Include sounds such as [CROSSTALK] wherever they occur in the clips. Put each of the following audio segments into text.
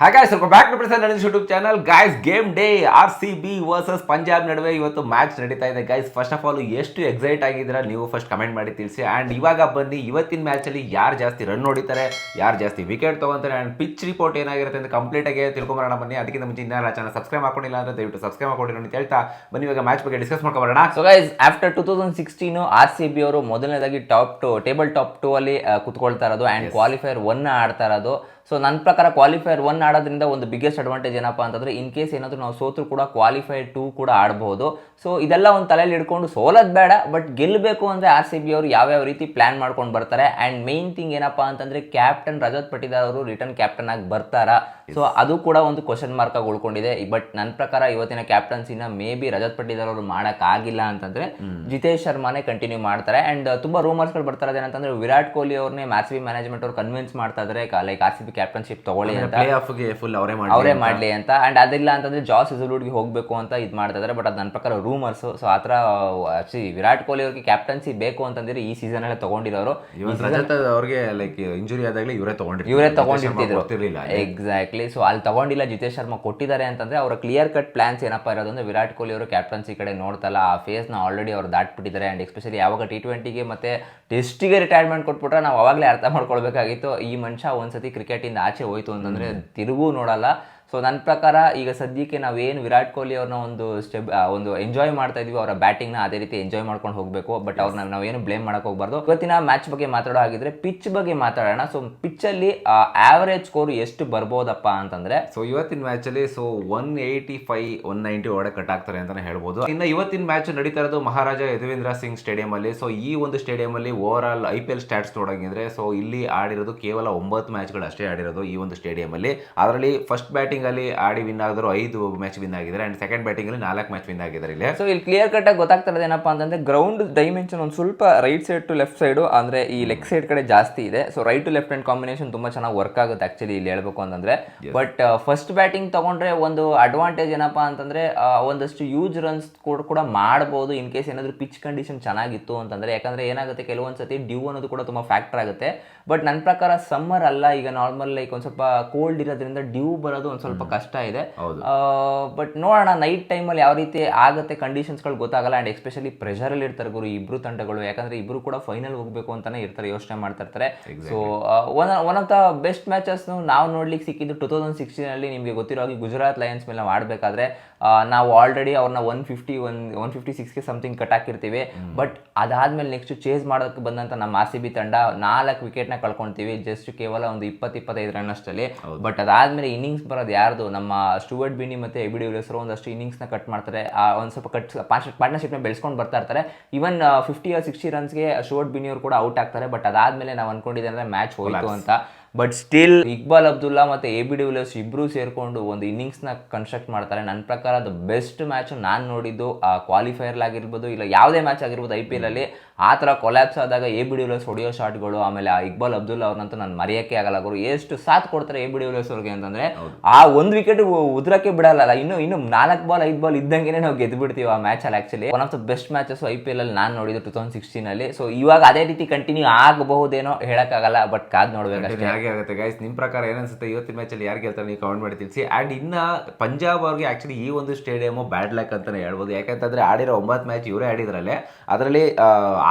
ಹಾಗಾಗಿ ಸ್ವಲ್ಪ back to present ನನ್ನ YouTube channel guys game day R C B versus Punjab ನಡುವೆ ಇವತ್ತು ಮ್ಯಾಚ್ ನಡೀತಾ ಇದೆ. ಗೈಸ್ ಫಸ್ಟ್ ಆಫ್ ಆಲ್ ಎಷ್ಟು ಎಕ್ಸೈಟ್ ಆಗಿದ್ದೀರಾ? ನೀವು ಫಸ್ಟ್ ಕಮೆಂಟ್ ಮಾಡಿ ತಿಳಿಸಿ. ಆ್ಯಂಡ್ ಇವಾಗ ಬನ್ನಿ ಇವತ್ತಿನ ಮ್ಯಾಚಲ್ಲಿ ಯಾರು ಜಾಸ್ತಿ ರನ್ ಹೊಡಿತಾರೆ ಯಾರು ಜಾಸ್ತಿ ವಿಕೆಟ್ ತೊಗೊಂತಾರೆ ಆ್ಯಂಡ್ ಪಿಚ್ ರಿಪೋರ್ಟ್ ಏನಾಗಿರುತ್ತೆ ಅಂತ ಕಂಪ್ಲೀಟ್ ಆಗಿ ತಿಳ್ಕೊಂಬರೋಣ ಬನ್ನಿ. ಅದಕ್ಕಿಂತ ಮುಂಚೆ ಇನ್ನೂ ಚಾನಲ್ ಸಬ್ಸ್ಕ್ರೈಬ್ ಮಾಡ್ಕೊಂಡಿಲ್ಲ ಅಂದ್ರೆ ದಯವಿಟ್ಟು ಸಬ್ಸ್ಕ್ರೈಬ್ ಮಾಡ್ಕೊಂಡಿರೋ ಅಂತ ಹೇಳ್ತಾ ಬನ್ನಿ ಇವಾಗ ಮ್ಯಾಚ್ ಬಗ್ಗೆ discuss ಮಾಡ್ಕೊಬರೋಣ. So guys after two thousand sixteen R C B ಅವರು ಮೊದಲನೇದಾಗಿ top to table top two ಅಲ್ಲಿ ಕುತ್ಕೊಳ್ತಾ ಇರೋದು. ಆ್ಯಂಡ್ ಕ್ವಾಲಿಫೈಯರ್ ಒನ್ ಆಡ್ತಾ ಇರೋದು. ಸೊ ನನ್ನ ಪ್ರಕಾರ ಕ್ವಾಲಿಫೈಯರ್ ಒನ್ ಆಡೋದ್ರಿಂದ ಒಂದು ಬಿಗ್ಗೆಸ್ಟ್ ಅಡ್ವಾಂಟೇಜ್ ಏನಪ್ಪ ಅಂತಂದ್ರೆ ಇನ್ ಕೇಸ್ ಏನಾದರೂ ನಾವು ಸೋತರು ಕೂಡ ಕ್ವಾಲಿಫೈರ್ ಟೂ ಕೂಡ ಆಡಬಹುದು ಸೊ ಇದೆಲ್ಲ ಒಂದು ತಲೆಯಲ್ಲಿ ಇಟ್ಕೊಂಡು ಸೋಲದ್ ಬೇಡ ಬಟ್ ಗೆಲ್ಲಬೇಕು ಅಂದರೆ ಆರ್ ಸಿ ಬಿ ಅವರು ಯಾವ್ಯಾವ ರೀತಿ ಪ್ಲಾನ್ ಮಾಡ್ಕೊಂಡು ಬರ್ತಾರೆ. ಆ್ಯಂಡ್ ಮೇನ್ ಥಿಂಗ್ ಏನಪ್ಪ ಅಂತಂದ್ರೆ ಕ್ಯಾಪ್ಟನ್ ರಜತ್ ಪಟಿದಾರ್ ಅವರು ರಿಟರ್ನ್ ಕ್ಯಾಪ್ಟನ್ ಆಗಿ ಬರ್ತಾರಾ. ಸೊ ಅದು ಕೂಡ ಒಂದು ಕ್ವಶನ್ ಮಾರ್ಕ್ ಆಗಿ ಉಳ್ಕೊಂಡಿದೆ. ಬಟ್ ನನ್ನ ಪ್ರಕಾರ ಇವತ್ತಿನ ಕ್ಯಾಪ್ಟನ್ಸಿನ ಮೇ ಬಿ ರಜತ್ ಪಟ್ಟಿದಾರ್ ಅವರು ಮಾಡೋಕ್ಕಾಗಿಲ್ಲ ಅಂತಂದ್ರೆ ಜಿತೇಶ್ ಶರ್ಮಾನೇ ಕಂಟಿನ್ಯೂ ಮಾಡ್ತಾರೆ. ಅಂಡ್ ತುಂಬಾ ರೂಮರ್ಸ್ಗಳು ಬರ್ತಾರೆ ಇರೋದು ಏನಂತಂದ್ರೆ ವಿರಾಟ್ ಕೊಹ್ಲಿ ಅವ್ರನ್ನೇ ಆರ್ ಸಿ ಬಿ ಮ್ಯಾನೇಜ್ಮೆಂಟ್ ಅವ್ರು ಕನ್ವಿನ್ಸ್ ಮಾಡ್ತಾ ಇದ್ದಾರೆ like R C B captainship ತಗೊಳ್ಳಿ ಅಂತ. ಪ್ಲೇ ಆಫ್ಗೆ ಫುಲ್ ಅವರೇ ಮಾಡಿ ಅವರೇ ಮಾಡ್ಲಿ ಅಂತ. ಅಂಡ್ ಅದಿಲ್ಲ ಅಂತಂದ್ರೆ ಜಾಸ್ಗೆ ಹೋಗಬೇಕು ಅಂತ ಇದು ಮಾಡ್ತಾ ಇದ್ದಾರೆ ಬಟ್ ಅದು ನನ್ನ ಪ್ರಕಾರ ರೂಮರ್ಸ್ ಸೊ ಆ ಥರ ವಿರಾಟ್ ಕೊಹ್ಲಿ ಅವ್ರಿಗೆ ಕ್ಯಾಪ್ಟನ್ಸಿ ಬೇಕು ಅಂತಂದ್ರೆ ಈ ಸೀಸನ್ ಅಲ್ಲೇ ತಗೊಂಡಿರೋರು. ಅವ್ರಿಗೆ ಲೈಕ್ ಇಂಜುರಿ ಆದಾಗಲೇ ಇವರೇ ತಗೊಂಡಿರ್ತಾರೆ. ಇವರೇ ತಗೊಂಡಿರ್ತಿದ್ರು. ಗೊತ್ತಿರಲಿಲ್ಲ ಎಕ್ಸಾಕ್ಟ್ಲಿ ಸೊ ಅಲ್ಲಿ ತಗೊಂಡಿಲ್ಲ ಜಿತೇಶ್ ಶರ್ಮಾ ಕೊಟ್ಟಿದ್ದಾರೆ ಅಂತಂದ್ರೆ ಅವರ ಕ್ಲಿಯರ್ ಕಟ್ ಪ್ಲಾನ್ಸ್ ಏನಪ್ಪ ಇರೋದು ಅಂದ್ರೆ ವಿರಾಟ್ ಕೊಹ್ಲಿ ಅವರು ಕ್ಯಾಪ್ಟನ್ಸಿ ಕಡೆ ನೋಡ್ತಲ್ಲ ಆ ಫೇಸ್ನ ಆಲ್ರೆಡಿ ಅವ್ರು ದಾಟ್ಬಿಟ್ಟಿದ್ದಾರೆ. ಅಂಡ್ ಎಸ್ಪೆಷಲಿ ಯಾವಾಗ ಟಿ ಟ್ವೆಂಟಿಗೆ ಮತ್ತೆ ಟೆಸ್ಟಿಗೆ ರಿಟೈರ್ಮೆಂಟ್ ಕೊಟ್ಬಿಟ್ರೆ ನಾವು ಅವಾಗಲೇ ಅರ್ಥ ಮಾಡ್ಕೊಳ್ಬೇಕಾಗಿತ್ತು. ಈ ಮನುಷ್ಯ ಒಂದ್ಸತಿ ಕ್ರಿಕೆಟಿಂದ ಆಚೆ ಹೋಯ್ತು ಅಂತಂದ್ರೆ ತಿರುಗೂ ನೋಡಲ್ಲ. ಸೊ ನನ್ನ ಪ್ರಕಾರ ಈಗ ಸದ್ಯಕ್ಕೆ ನಾವೇನು ವಿರಾಟ್ ಕೊಹ್ಲಿ ಅವ್ರನ್ನ ಒಂದು ಸ್ಟೆಬ್ ಒಂದು ಎಂಜಾಯ್ ಮಾಡ್ತಾ ಇದೀವಿ ಅವರ ಬ್ಯಾಟಿಂಗ್ನ ಅದೇ ರೀತಿ ಎಂಜಾಯ್ ಮಾಡ್ಕೊಂಡು ಹೋಗಬೇಕು. ಬಟ್ ಅವ್ರನ್ನ ನಾವೇನು ಬ್ಲೇಮ್ ಮಾಡಕ್ಕೆ ಹೋಗಬಾರ್ದು. ಇವತ್ತಿನ ಮ್ಯಾಚ್ ಬಗ್ಗೆ ಮಾತಾಡೋ ಹಾಗಿದ್ರೆ ಪಿಚ್ ಬಗ್ಗೆ ಮಾತಾಡೋಣ. ಸೊ ಪಿಚ್ಚಲ್ಲಿ ಆವರೇಜ್ ಸ್ಕೋರ್ ಎಷ್ಟು ಬರ್ಬೋದಪ್ಪ ಅಂತಂದ್ರೆ ಸೊ ಇವತ್ತಿನ ಮ್ಯಾಚ್ ಅಲ್ಲಿ so one eighty five one ninety ಒಳಗೆ ಕಟ್ ಆಗ್ತಾರೆ ಅಂತಾನೆ ಹೇಳ್ಬೋದು. ಇನ್ನು ಇವತ್ತಿನ ಮ್ಯಾಚ್ ನಡೀತಾ ಇರೋದು ಮಹಾರಾಜ ಯದುವೇಂದ್ರ ಸಿಂಗ್ ಸ್ಟೇಡಿಯಂ ಅಲ್ಲಿ. ಸೊ ಈ ಒಂದು ಸ್ಟೇಡಿಯಂ ಅಲ್ಲಿ overall I P L stats ನೋಡಂಗಿದ್ರೆ so ಇಲ್ಲಿ ಆಡಿರೋದು ಕೇವಲ ಒಂಬತ್ತು ಮ್ಯಾಚ್ಗಳು ಅಷ್ಟೇ ಆಡಿರೋದು ಈ ಒಂದು ಸ್ಟೇಡಿಯಂ ಅಲ್ಲಿ. ಅದರಲ್ಲಿ ಫಸ್ಟ್ ಬ್ಯಾಟಿಂಗ್ ಅಲ್ಲಿ ಆಡಿ ವಿನ್ ಆಗಿದ್ರು ಐದು ಮ್ಯಾಚ್ ವಿನ್ ಆಗಿದ್ದಾರೆ ಅಂಡ್ ಸೆಕೆಂಡ್ ಬ್ಯಾಟಿಂಗ್ ಅಲ್ಲಿ ನಾಲ್ಕು ಮ್ಯಾಚ್ ವಿನ್ ಆಗಿದ್ದಾರೆ ಇಲ್ಲಿ. ಸೊ ಇಲ್ಲಿ ಕ್ಲಿಯರ್ ಕಟ್ ಆಗಿ ಗೊತ್ತಾಗ್ತಾ ಇರೋದು ಏನಪ್ಪಾ ಅಂತಂದ್ರೆ ಗ್ರೌಂಡ್ ಡೈಮೆನ್ಷನ್ ಒಂದು ಸ್ವಲ್ಪ right side to left side ಅಂದ್ರೆ ಈ ಲೆಗ್ ಸೈಡ್ ಕಡೆ ಜಾಸ್ತಿ ಇದೆ. So right to left hand combination ತುಂಬಾ ಚೆನ್ನಾಗಿ ವರ್ಕ್ ಆಗುತ್ತೆ ಆಕ್ಚುಲಿ ಇಲ್ಲಿ ಹೇಳ್ಬೇಕು ಅಂತಂದ್ರೆ. ಬಟ್ ಫಸ್ಟ್ ಬ್ಯಾಟಿಂಗ್ ತಗೊಂಡ್ರೆ ಒಂದು ಅಡ್ವಾಂಟೇಜ್ ಏನಪ್ಪಾ ಅಂತಂದ್ರೆ ಒಂದಷ್ಟು ಯೂಜ್ ರನ್ಸ್ ಕೂಡ ಕೂಡ ಮಾಡ್ಬೋದು ಇನ್ ಕೇಸ್ ಏನಾದ್ರು ಪಿಚ್ ಕಂಡೀಷನ್ ಚೆನ್ನಾಗಿತ್ತು ಅಂತಂದ್ರೆ. ಯಾಕಂದ್ರೆ ಏನಾಗುತ್ತೆ ಕೆಲವೊಂದು ಸತಿ ಡ್ಯೂ ಅನ್ನೋದು ಕೂಡ ತುಂಬಾ ಫ್ಯಾಕ್ಟರ್ ಆಗುತ್ತೆ. ಬಟ್ ನನ್ನ ಪ್ರಕಾರ ಸಮ್ಮರ್ ಅಲ್ಲ ಈಗ ನಾರ್ಮಲ್ ಲೈಕ್ ಒಂದು ಸ್ವಲ್ಪ ಕೋಲ್ಡ್ ಇರೋದ್ರಿಂದ ಡ್ಯೂ ಬರೋದು ಒಂದು ಸ್ವಲ್ಪ ಕಷ್ಟ ಇದೆ. ಬಟ್ ನೋಡೋಣ ನೈಟ್ ಟೈಮಲ್ಲಿ ಯಾವ ರೀತಿ ಆಗುತ್ತೆ ಕಂಡೀಷನ್ಸ್ಗಳು ಗೊತ್ತಾಗಲ್ಲ ಆ್ಯಂಡ್ ಎಸ್ಪೆಷಲಿ ಪ್ರೆಷರಲ್ಲಿ ಇರ್ತಾರೆ ಗುರು ಇಬ್ರು ತಂಡಗಳು. ಯಾಕಂದ್ರೆ ಇಬ್ರು ಕೂಡ ಫೈನಲ್ ಹೋಗ್ಬೇಕು ಅಂತಾನೆ ಇರ್ತಾರೆ ಯೋಚನೆ ಮಾಡ್ತಾ ಇರ್ತಾರೆ. So one one of the best matches ನಾವು ನೋಡ್ಲಿಕ್ಕೆ ಸಿಕ್ಕಿದ್ದು ಟೂ ತೌಸಂಡ್ ಸಿಕ್ಸ್ಟೀನಲ್ಲಿ ನಿಮಗೆ ಗೊತ್ತಿರೋ ಹಾಗೆ ಗುಜರಾತ್ ಲಯನ್ಸ್ ಮೇಲೆ ನಾವು ಆಡಬೇಕಾದ್ರೆ ನಾವು ಆಲ್ರೆಡಿ ಅವ್ರನ್ನ one fifty one one fifty ಸಿಕ್ಸ್ಗೆ something cut ಹಾಕಿರ್ತೀವಿ. ಬಟ್ ಅದಾದ್ಮೇಲೆ ನೆಕ್ಸ್ಟ್ ಚೇಸ್ ಮಾಡೋದಕ್ಕೆ ಬಂದಂತ ನಮ್ಮ ಆರ್ ಸಿ ಬಿ ತಂಡ ನಾಲ್ಕು ವಿಕೆಟ್ನ ಕಳ್ಕೊಳ್ತೀವಿ ಜಸ್ಟ್ ಕೇವಲ ಒಂದು ಇಪ್ಪತ್ತು ಇಪ್ಪತ್ತೈದು ರನ್ ಅಷ್ಟಲ್ಲಿ ಬಟ್ ಅದಾದ್ಮೇಲೆ ಇನ್ನಿಂಗ್ಸ್ ಬರೋದು ಯಾರ್ದು? ನಮ್ಮ ಸ್ಟುವರ್ಟ್ ಬಿನಿ ಮತ್ತೆ ಎಬಿ ಡಿವಿಲಿಯರ್ಸ್ ಒಂದಷ್ಟು ಇನ್ನಿಂಗ್ಸ್ನ ಕಟ್ ಮಾಡ್ತಾರೆ. ಆ, ಒಂದ್ ಸ್ವಲ್ಪ ಕಟ್ ಪಾರ್ಟ್ನರ್ಶಿಪ್ನ ಬೆಳೆಸ್ಕೊಂಡು ಬರ್ತಾ ಇರ್ತಾರೆ. ಇವನ್ ಫಿಫ್ಟಿ ಆರ್ ಸಿಕ್ಸ್ಟಿ ರನ್ಸ್ಗೆ ಸ್ಟುವರ್ಟ್ ಬಿನಿ ಅವರು ಕೂಡ ಔಟ್ ಆಗ್ತಾರೆ. ಬಟ್ ಅದಾದ್ಮೇಲೆ ನಾವು ಅನ್ಕೊಂಡಿದ್ದೆ ಅಂದ್ರೆ ಮ್ಯಾಚ್ ಹೋಯಿತು ಅಂತ. ಬಟ್ ಸ್ಟಿಲ್ ಇಕ್ಬಾಲ್ ಅಬ್ದುಲ್ಲಾ ಮತ್ತೆ ಎ ಬಿ ಡಿವಿಲಿಯರ್ಸ್ ಇಬ್ರು ಸೇರ್ಕೊಂಡು ಒಂದು ಇನ್ನಿಂಗ್ಸ್ನ ಕನ್ಸ್ಟ್ರಕ್ಟ್ ಮಾಡ್ತಾರೆ. ನನ್ನ ಪ್ರಕಾರ ಅದು ಬೆಸ್ಟ್ ಮ್ಯಾಚ್ ನಾನು ನೋಡಿದ್ದು ಕ್ವಾಲಿಫೈಯರ್ ಆಗಿರ್ಬೋದು, ಇಲ್ಲ ಯಾವುದೇ ಮ್ಯಾಚ್ ಆಗಿರ್ಬೋದು ಐ ಪಿ ಆ ಥರ ಕೊಲ್ಯಾಪ್ಸ್ ಆದಾಗ ಎ ಬಿ ಡಿವಿಲಿಯರ್ಸ್ ಶಾಟ್ಗಳು ಆಮೇಲೆ ಆ ಇಕ್ಬಾಲ್ ಅಬ್ದುಲ್ಲಾ ಅವ್ರನ್ನಂತೂ ನಾನು ಮರೆಯೋಕ್ಕೆ ಆಗಲ್ಲ ಅವರು ಎಷ್ಟು ಸಾಥ್ ಕೊಡ್ತಾರೆ ಎ ಬಿ ಡಿವಿಲಿಯರ್ಸ್ ಅವ್ರಿಗೆ ಅಂತಂದ್ರೆ, ಆ ಒಂದು ವಿಕೆಟ್ ಉದ್ರಕ್ಕೆ ಬಿಡಲ್ಲ ಇನ್ನು ಇನ್ನು ನಾಲ್ಕು ಬಾಲ್ ಐದು ಬಾಲ್ ಇದ್ದಂಗೆ ನಾವು ಗೆದ್ದು ಬಿಡ್ತೀವಿ ಆ ಮ್ಯಾಚ್ ಅಲ್ಲಿ actually one of the best matches I P L ಅಲ್ಲಿ ನಾನು ನೋಡಿದ್ದು ಟೂ ತೌಸಂಡ್ ಸಿಕ್ಸ್ಟೀನ್ ಅಲ್ಲಿ. ಸೊ ಇವಾಗ ಅದೇ ರೀತಿ ಕಂಟಿನ್ಯೂ ಆಗಬಹುದೇನೋ ಹೇಳಕ್ಕಾಗಲ್ಲ ಬಟ್ ಕಾದ್ ನೋಡ್ಬೇಕಷ್ಟೇ ಆಗೇ ಆಗುತ್ತೆ. ಗೈಸ್ ನಿಮ್ಮ ಪ್ರಕಾರ ಏನನ್ಸುತ್ತೆ? ಇವತ್ತಿನ ಮ್ಯಾಚಲ್ಲಿ ಯಾರು ಗೆಲ್ತಾರೆ ನೀವು ಕಮೆಂಟ್ ಮಾಡಿ ತಿಳಿಸಿ. ಆ್ಯಂಡ್ ಇನ್ನ ಪಂಜಾಬ್ ಅವ್ರಿಗೆ ಆಕ್ಚುಲಿ ಈ ಒಂದು ಸ್ಟೇಡಿಯಮು ಬ್ಯಾಡ್ ಲ್ಯಾಕ್ ಅಂತಲೇ ಹೇಳ್ಬೋದು. ಯಾಕಂತಂದರೆ ಆಡಿರೋ ಒಂಬತ್ತು ಮ್ಯಾಚ್ ಇವರೇ ಆಡಿದ್ರಲ್ಲೇ ಅದರಲ್ಲಿ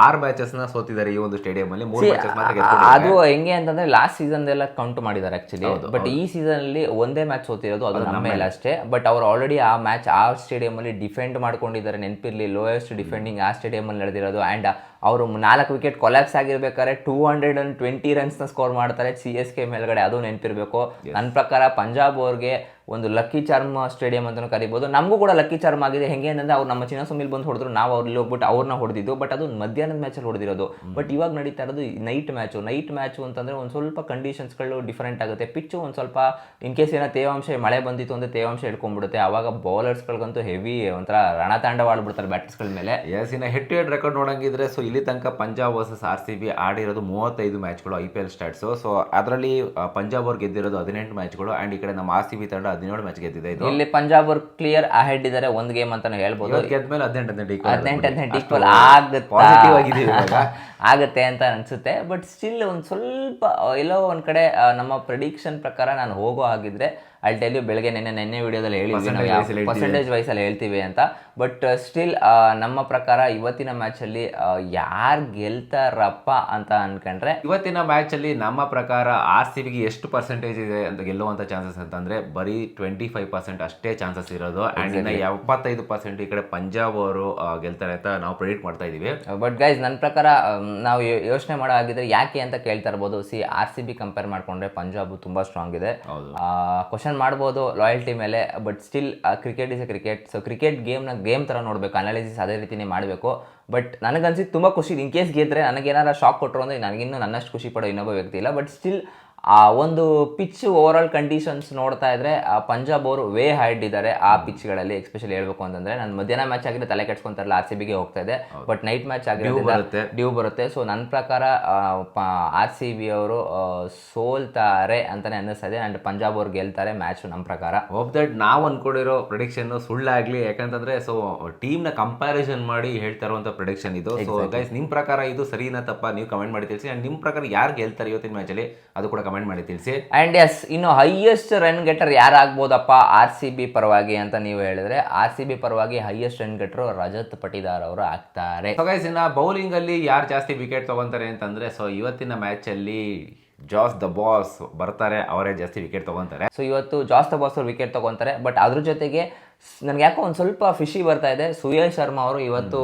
ಆರು ಮ್ಯಾಚಸ್ನ ಸೋತಿದ್ದಾರೆ ಈ ಒಂದು ಸ್ಟೇಡಿಯಂ ಅಲ್ಲಿ. ಮೂರು ಮ್ಯಾಚಸ್ ಮಾತ್ರ. ಅದು ಹೆಂಗೆ ಅಂತಂದ್ರೆ ಲಾಸ್ಟ್ ಸೀಸನ್ದೆಲ್ಲ ಎಲ್ಲ ಕೌಂಟ್ ಮಾಡಿದ್ದಾರೆ ಆ್ಯಕ್ಚುಲಿ ಬಟ್ ಈ ಸೀಸನ್ ಅಲ್ಲಿ ಒಂದೇ ಮ್ಯಾಚ್ ಸೋತಿರೋದು ಅದು ನಮ್ಮ ಮೇಲೆ ಅಷ್ಟೇ. ಬಟ್ ಅವ್ರು ಆಲ್ರೆಡಿ ಆ ಮ್ಯಾಚ್ ಆ ಸ್ಟೇಡಿಯಂ ಅಲ್ಲಿ ಡಿಫೆಂಡ್ ಮಾಡ್ಕೊಂಡಿದ್ದಾರೆ. ನೆನಪಿರ್ಲಿ ಲೋಯೆಸ್ಟ್ ಡಿಫೆಂಡಿಂಗ್ ಆ ಸ್ಟೇಡಿಯಂ ಅಲ್ಲಿ ನಡೆದಿರೋದು. ಆ್ಯಂಡ್ ಅವರು ನಾಲ್ಕು ವಿಕೆಟ್ ಕೊಲ್ಯಾಪ್ಸ್ ಆಗಿರ್ಬೇಕಾದ್ರೆ ಟೂ ಹಂಡ್ರೆಡ್ ಅಂಡ್ ಟ್ವೆಂಟಿ ರನ್ಸ್ನ ಸ್ಕೋರ್ ಮಾಡ್ತಾರೆ. ಸಿ ಎಸ್ ಕೆ ಮೇಲ್ಗಡೆ ಅದು ನೆನಪಿರಬೇಕು. ನನ್ನ ಪ್ರಕಾರ ಪಂಜಾಬ್ ಅವ್ರಿಗೆ ಒಂದು ಲಕ್ಕಿ ಚಾರ್ಮ್ ಸ್ಟೇಡಿಯಂ ಅಂತಲೂ ಕರಿಬೋದು. ನಮಗೂ ಕೂಡ ಲಕ್ಕಿ ಚಾರ್ಮ್ ಆಗಿದೆ. ಹೆಂಗೆ ಅಂತಂದ್ರೆ ಅವ್ರು ನಮ್ಮ ಚಿನ್ನಸ್ವಾಮಿಲ್ ಬಂದು ಹೊಡೆದ್ರು ನಾವು ಅವ್ರಲ್ಲಿ ಹೋಗ್ಬಿಟ್ಟು ಅವ್ರನ್ನ ಹೊಡೆದಿದ್ದು. ಬಟ್ ಅದು ಮಧ್ಯಾಹ್ನದ ಮ್ಯಾಚಲ್ಲಿ ಹೊಡೆದಿರೋದು. ಬಟ್ ಇವಾಗ ನಡೀತಾ ಇರೋದು ನೈಟ್ ಮ್ಯಾಚು ನೈಟ್ ಮ್ಯಾಚು ಅಂತಂದ್ರೆ ಒಂದು ಸ್ವಲ್ಪ ಕಂಡೀಷನ್ಸ್ಗಳು ಡಿಫ್ರೆಂಟ್ ಆಗುತ್ತೆ. ಪಿಚ್ಚು ಒಂದು ಸ್ವಲ್ಪ ಇನ್ ಕೇಸ್ ಏನೋ ತೇವಾಂಶ ಮಳೆ ಬಂದಿತ್ತು ಅಂದ್ರೆ ತೇವಾಂಶ ಹಿಡ್ಕೊಂಡ್ಬಿಡುತ್ತೆ. ಆವಾಗ ಬೌಲರ್ಸ್ಗಳಿಗಂತೂ ಹೆವಿ ಒಂಥರ ರಣತಾಂಡವ ಆಡ್ಬಿಡ್ತಾರೆ ಬ್ಯಾಟರ್ಸ್ಗಳ ಮೇಲೆ. ಎಸ್ ಇನ್ನ ಹೆಡ್ ಟು ಹೆಡ್ ರೆಕಾರ್ಡ್ ನೋಡಂಗಿದ್ರೆ ಸೊ ಇಲ್ಲಿ ತನಕ Punjab versus R C B ಆಡಿರೋದು ಮೂವತ್ತೈದು ಮ್ಯಾಚ್ಗಳು I P L stats so ಅದರಲ್ಲಿ ಪಂಜಾಬ್ ಅವ್ರು ಗೆದ್ದಿರೋದು ಹದಿನೆಂಟು ಮ್ಯಾಚ್ಗಳು ಆ್ಯಂಡ್ ಈ ಕಡೆ ನಮ್ಮ ಆರ್ ಸಿ ಬಿ ತಂಡ ಹದಿನೇಳು ಮ್ಯಾಚ್ ಗೆದ್ದಿದೆ ಇದು. ಇಲ್ಲಿ ಪಂಜಾಬ್ ಅವರು ಕ್ಲಿಯರ್ ಅಹೆಡ್ ಇದ್ದಾರೆ ಒಂದು ಗೇಮ್ ಅಂತಾನೆ ಹೇಳ್ಬೋದು. ಗೆದ್ಮೇಲೆ ಹದಿನೆಂಟು ಹದಿನೆಂಟು ಹದಿನೆಂಟು ಈಕ್ವಲ್ ಆಗುತ್ತೆ ಪಾಸಿಟಿವ್ ಆಗಿದ್ದೀವಿ [LAUGHS] ಆಗತ್ತೆ ಅಂತ ಅನ್ಸುತ್ತೆ. ಬಟ್ ಸ್ಟಿಲ್ ಒಂದು ಸ್ವಲ್ಪ ಎಲ್ಲೋ ಒಂದು ಕಡೆ ನಮ್ಮ ಪ್ರಿಡಿಕ್ಷನ್ ಪ್ರಕಾರ ನಾನು ಹೋಗೋ ಹಾಗಿದ್ರೆ ಅಲ್ಲಿ ಟೆಲ್ ಬೆಳಗ್ಗೆ ನೆನ್ನೆ ನೆನ್ನೆ ವಿಡಿಯೋದಲ್ಲಿ ಹೇಳಿದ್ವಿ ಪರ್ಸೆಂಟೇಜ್ ವೈಸಲ್ಲಿ ಹೇಳ್ತೀವಿ. ಅಂತ. ಬಟ್ ಸ್ಟಿಲ್ ನಮ್ಮ ಪ್ರಕಾರ ಇವತ್ತಿನ ಮ್ಯಾಚಲ್ಲಿ ಯಾರು ಗೆಲ್ತಾರಪ್ಪ ಅಂತ ಅನ್ಕೊಂಡ್ರೆ ಇವತ್ತಿನ ಮ್ಯಾಚಲ್ಲಿ ನಮ್ಮ ಪ್ರಕಾರ ಆರ್ ಸಿ ಬಿಗೆ ಎಷ್ಟು ಪರ್ಸೆಂಟೇಜ್ ಇದೆ ಅಂತ ಗೆಲ್ಲುವಂಥ ಚಾನ್ಸಸ್ ಅಂತಂದರೆ ಬರೀ ಟ್ವೆಂಟಿ ಫೈವ್ ಪರ್ಸೆಂಟ್ ಅಷ್ಟೇ ಚಾನ್ಸಸ್ ಇರೋದು. ಆ್ಯಂಡ್ ಇನ್ನು ಎಪ್ಪತ್ತೈದು ಪರ್ಸೆಂಟ್ ಈ ಕಡೆ ಪಂಜಾಬ್ ಅವರು ಗೆಲ್ತಾರೆ ಅಂತ ನಾವು ಪ್ರೆಡಿಕ್ಟ್ ಮಾಡ್ತಾ ಇದ್ದೀವಿ ಬಟ್ ಗೈಸ್ ನನ್ನ ಪ್ರಕಾರ ನಾವು ಯೋಚನೆ ಮಾಡೋ ಹಾಗಿದ್ರೆ ಯಾಕೆ ಅಂತ ಕೇಳ್ತಾ ಇರ್ಬೋದು. C R C B compare ಮಾಡಿಕೊಂಡ್ರೆ ಪಂಜಾಬ್ ತುಂಬಾ ಸ್ಟ್ರಾಂಗ್ ಇದೆ. ಕ್ವಶನ್ ಮಾಡ್ಬೋದು ಲಾಯಲ್ಟಿ ಮೇಲೆ but still cricket is a cricket so cricket ಗೇಮ್ನ game ಥರ ನೋಡಬೇಕು ಅನಾಲಿಸಿಸ್ ಅದೇ ರೀತಿನೇ ಮಾಡಬೇಕು. ಬಟ್ ನನಗನ್ಸಿದ್ದು ತುಂಬ ಖುಷಿ ಇನ್ ಕೇಸ್ ಗೆದ್ರೆ ನನಗೇನಾರ ಶಾಕ್ ಕೊಟ್ಟರು ಅಂದರೆ ನನಗಿನ್ನೂ ನನ್ನಷ್ಟು ಖುಷಿ ಪಡೋ ಇನ್ನೊಬ್ಬ ವ್ಯಕ್ತಿ ಇಲ್ಲ. ಬಟ್ ಸ್ಟಿಲ್ ಆ ಒಂದು ಪಿಚ್ ಓವರ್ ಆಲ್ ಕಂಡೀಷನ್ಸ್ ನೋಡ್ತಾ ಇದ್ರೆ ಆ ಪಂಜಾಬ್ ಅವರು ವೇ ಹೈಡ್ ಇದ್ದಾರೆ ಆ ಪಿಚ್ಗಳಲ್ಲಿ ಎಸ್ಪೆಷಲಿ ಹೇಳ್ಬೇಕು ಅಂತಂದ್ರೆ ನಾನು ಮಧ್ಯಾಹ್ನ ಮ್ಯಾಚ್ ಆಗಿದ್ರೆ ತಲೆ ಕೆಡ್ಸ್ಕೊಂತಾರಲ್ಲ ಆರ್ ಸಿ ಬಿಗೆ ಹೋಗ್ತಾ ಇದೆ. ಬಟ್ ನೈಟ್ ಮ್ಯಾಚ್ ಆಗಿರೋದ್ರಿಂದ ಬರುತ್ತೆ. ಡ್ಯೂ ಬರುತ್ತೆ. ಸೊ ನನ್ನ ಪ್ರಕಾರ ಆರ್ ಸಿ ಬಿ ಅವರು ಸೋಲ್ತಾರೆ ಅಂತಾನೆ ಅನ್ನಿಸ್ತಾ ಇದೆ. ಅಂಡ್ ಪಂಜಾಬ್ ಅವ್ರು ಗೆಲ್ತಾರೆ ಮ್ಯಾಚ್ ನಮ್ಮ ಪ್ರಕಾರ. ಹೋಪ್ ದಟ್ ನಾವು ಅನ್ಕೊಂಡಿರೋ ಪ್ರೊಡಿಕ್ಷನ್ ಸುಳ್ಳಾಗ್ಲಿ. ಯಾಕಂತಂದ್ರೆ ಸೊ ಟೀಮ್ನ ಕಂಪ್ಯಾರಿಸನ್ ಮಾಡಿ ಹೇಳ್ತಾ ಇರುವಂತ ಪ್ರೊಡಿಕ್ಷನ್ ಇದು. ಸೊ ಗೈಸ್ ನಿಮ್ ಪ್ರಕಾರ ಇದು ಸರಿನಾ ತಪ್ಪ? ನೀವು ಕಮೆಂಟ್ ಮಾಡಿ ತಿಳಿಸಿ. ಅಂಡ್ ನಿಮ್ ಪ್ರಕಾರ ಯಾರು ಗೆಲ್ತಾರೆ ಇವತ್ತಿನ ಮ್ಯಾಚ್ ಅಲ್ಲಿ? ಅದು ಕೂಡ ಕಮೆಂಟ್ ಮಾಡಿ ತಿಳಿಸಿ. ಅಂಡ್ ಎಸ್ ಇನ್ನು ಹೈಯೆಸ್ಟ್ ರನ್ ಗೆಟರ್ ಯಾರಾಗ್ಬೋದಪ್ಪ? ಆರ್ ಸಿ ಬಿ ಪರವಾಗಿ ಅಂತ ನೀವು ಹೇಳಿದ್ರೆ ಆರ್ ಸಿ ಬಿ ಪರವಾಗಿ highest run getter Rajat Patidar ಅವರು ಆಗ್ತಾರೆ. ಇನ್ನ ಬೌಲಿಂಗ್ ಅಲ್ಲಿ ಯಾರು ಜಾಸ್ತಿ ವಿಕೆಟ್ ತಗೊಂತಾರೆ ಅಂತಂದ್ರೆ ಸೊ ಇವತ್ತಿನ ಮ್ಯಾಚ್ ಅಲ್ಲಿ ಜಾಸ್ ದ ಬಾಸ್ ಬರ್ತಾರೆ ಅವರೇ ಜಾಸ್ತಿ ವಿಕೆಟ್ ತಗೊಂತಾರೆ. ಸೊ ಇವತ್ತು ಜಾಸ್ ದ ಬಾಸ್ ಅವರು ವಿಕೆಟ್ ತಗೊಂತಾರೆ ಬಟ್ ಅದ್ರ ಜೊತೆಗೆ ನನಗೆ ಯಾಕೋ ಒಂದು ಸ್ವಲ್ಪ ಫಿಶಿ ಬರ್ತಾ ಇದೆ. ಸುಯಲ್ ಶರ್ಮಾ ಅವರು ಇವತ್ತು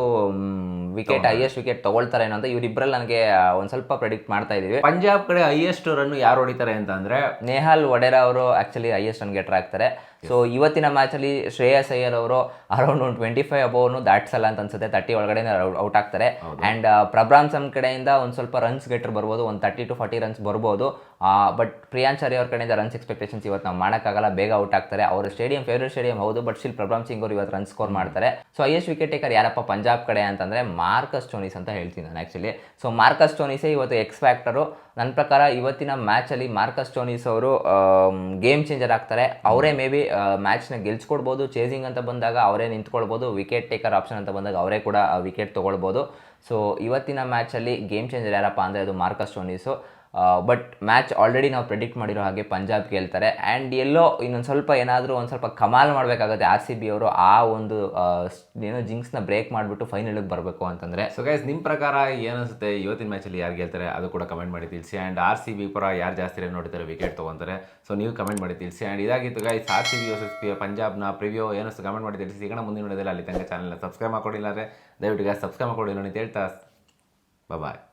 ವಿಕೆಟ್ ಹೈಯೆಸ್ಟ್ ವಿಕೆಟ್ ತಗೊಳ್ತಾರೆ. ಏನೋ ಅಂತ ಇವರಿಬ್ಬರಲ್ಲಿ ನನಗೆ ಒಂದು ಸ್ವಲ್ಪ ಪ್ರೆಡಿಕ್ಟ್ ಮಾಡ್ತಾ ಇದ್ದೀವಿ ಪಂಜಾಬ್ ಕಡೆ ಹೈಯೆಸ್ಟ್ ರನ್ ಯಾರು ಹೊಡಿತಾರೆ ಅಂತ ಅಂದರೆ? ನೇಹಾಲ್ ವಡೇರಾ ಅವರು ಆಕ್ಚುಲಿ ಹೈಯೆಸ್ಟ್ ರನ್ ಗೆಟರ್ ಆಗ್ತಾರೆ. ಸೊ ಇವತ್ತಿನ ಮ್ಯಾಚಲ್ಲಿ ಶ್ರೇಯಸ್ ಅಯ್ಯರ್ ಅವರು ಅರೌಂಡ್ ಒಂದು ಟ್ವೆಂಟಿ ಫೈವ್ ಅಬೋವ್ನು ದಾಟ್ಸಲ್ಲ ಅಂತ ಅನ್ಸುತ್ತೆ. ತರ್ಟಿ ಒಳಗಡೆ ಔಟ್ ಆಗ್ತಾರೆ. ಆ್ಯಂಡ್ ಪ್ರಬ್ರಾಮ್ಸನ್ ಕಡೆಯಿಂದ ಒಂದು ಸ್ವಲ್ಪ ರನ್ಸ್ ಗೆಟರ್ ಬರ್ಬೋದು. ಒಂದು ತರ್ಟಿ ಟು ಫಾರ್ಟಿ ರನ್ಸ್ ಬರ್ಬೋದು. ಬಟ್ ಪ್ರಿಯಾಂಚಾರಿ ಅವ್ರ ಕಡೆಯಿಂದ ರನ್ಸ್ ಎಕ್ಸ್ಪೆಕ್ಟೇಷನ್ಸ್ ಇವತ್ತು ನಾವು ಮಾಡೋಕ್ಕಾಗಲ್ಲ. ಬೇಗ ಔಟ್ ಆಗ್ತಾರೆ. ಅವರು ಸ್ಟೇಡಿಯಂ ಫೇವ್ರೇಟ್ ಸ್ಟೇಡಿಯಂ ಹೌದು ಬಟ್ ಸ್ಟಿಲ್ ಪ್ರಬ್ರಾಮ್ ಸಿಂಗ್ ಅವರು ಇವತ್ತು ರನ್ ಸ್ಕೋರ್ ಮಾಡ್ತಾರೆ. ಸೊ ಹೈಯೆಸ್ಟ್ ವಿಕೆಟ್ ಟೇಕರ್ ಯಾರಪ್ಪ? ಪಂಜಾಬ್ ಕಡೆ ಅಂತಂದರೆ ಮಾರ್ಕಸ್ ಟೋನಿಸ್ ಅಂತ ಹೇಳ್ತೀನಿ ನಾನು ಆ್ಯಕ್ಚುಲಿ ಸೊ ಮಾರ್ಕಸ್ ಟೋನಿಸೇ ಇವತ್ತು ಎಕ್ಸ್ ಫ್ಯಾಕ್ಟರು ನನ್ನ ಪ್ರಕಾರ ಇವತ್ತಿನ ಮ್ಯಾಚಲ್ಲಿ ಮಾರ್ಕಸ್ ಟೋನಿಸ್ ಅವರು ಗೇಮ್ ಚೇಂಜರ್ ಆಗ್ತಾರೆ. ಅವರೇ ಮೇ ಬಿ ಮ್ಯಾಚ್ನ ಗೆಲ್ಸ್ಕೊಡ್ಬೋದು. ಚೇಸಿಂಗ್ ಅಂತ ಬಂದಾಗ ಅವರೇ ನಿಂತ್ಕೊಳ್ಬೋದು. ವಿಕೆಟ್ ಟೇಕರ್ ಆಪ್ಷನ್ ಅಂತ ಬಂದಾಗ ಅವರೇ ಕೂಡ ವಿಕೆಟ್ ತೊಗೊಳ್ಬೋದು. ಸೊ ಇವತ್ತಿನ ಮ್ಯಾಚಲ್ಲಿ ಗೇಮ್ ಚೇಂಜರ್ ಯಾರಪ್ಪ ಅಂದರೆ ಅದು Marcus Stoinis but match already ನಾವು ಪ್ರೆಡಿಕ್ಟ್ ಮಾಡಿರೋ ಹಾಗೆ ಪಂಜಾಬ್ ಗೆಲ್ತಾರೆ ಆ್ಯಂಡ್ ಎಲ್ಲೋ ಇನ್ನೊಂದು ಸ್ವಲ್ಪ ಏನಾದರೂ ಒಂದು ಸ್ವಲ್ಪ ಕಮಾಲ್ ಮಾಡಬೇಕಾಗುತ್ತೆ ಆರ್ ಸಿ ಬಿ ಅವರು ಆ ಒಂದು ಏನೋ ಜಿಂಕ್ಸ್ನ ಬ್ರೇಕ್ ಮಾಡಿಬಿಟ್ಟು ಫೈನಲ್ಗೆ ಬರಬೇಕು ಅಂತಂದರೆ. ಸೊ ಗೈಸ್ ನಿಮ್ಮ ಪ್ರಕಾರ ಏನಿಸುತ್ತೆ ಇವತ್ತಿನ ಮ್ಯಾಚಲ್ಲಿ ಯಾರು ಗೆಲ್ತಾರೆ? ಅದು ಕೂಡ ಕಮೆಂಟ್ ಮಾಡಿ ತಿಳಿಸಿ. ಆ್ಯಂಡ್ ಆರ್ ಸಿ ಬಿ ಪರ ಯಾರು ಜಾಸ್ತಿ ನೋಡ್ತಾರೆ ವಿಕೆಟ್ ತೊಗೊಂತಾರೆ. ಸೊ ನೀವು ಕಮೆಂಟ್ ಮಾಡಿ ತಿಳಿಸಿ. ಆ್ಯಂಡ್ ಇದಾಗಿತ್ತು guys R C B versus P ಪಂಜಾಬ್ನ ಪ್ರಿವ್ಯೂ ಏನಿಸ್ತು ಕಮೆಂಟ್ ಮಾಡಿ ತಿಳಿಸಿ. ಈಗ ಮುಂದಿನ ನೋಡಿದ್ರೆ ಅಲ್ಲಿ ತನಕ ಚಾನಲ್ನ ಸಬ್ಸ್ಕ್ರೈಬ್ ಮಾಡ್ಕೊಂಡಿಲ್ಲ ಅಂದರೆ ದಯವಿಟ್ಟು ಗೈಸ್ ಸಬ್ಸ್ಕ್ರೈಬ್ ಮಾಡ್ಕೊಳ್ಳಿ ನೋಡಿ ಅಂತ ಹೇಳ್ತಾ ಬಾಯ್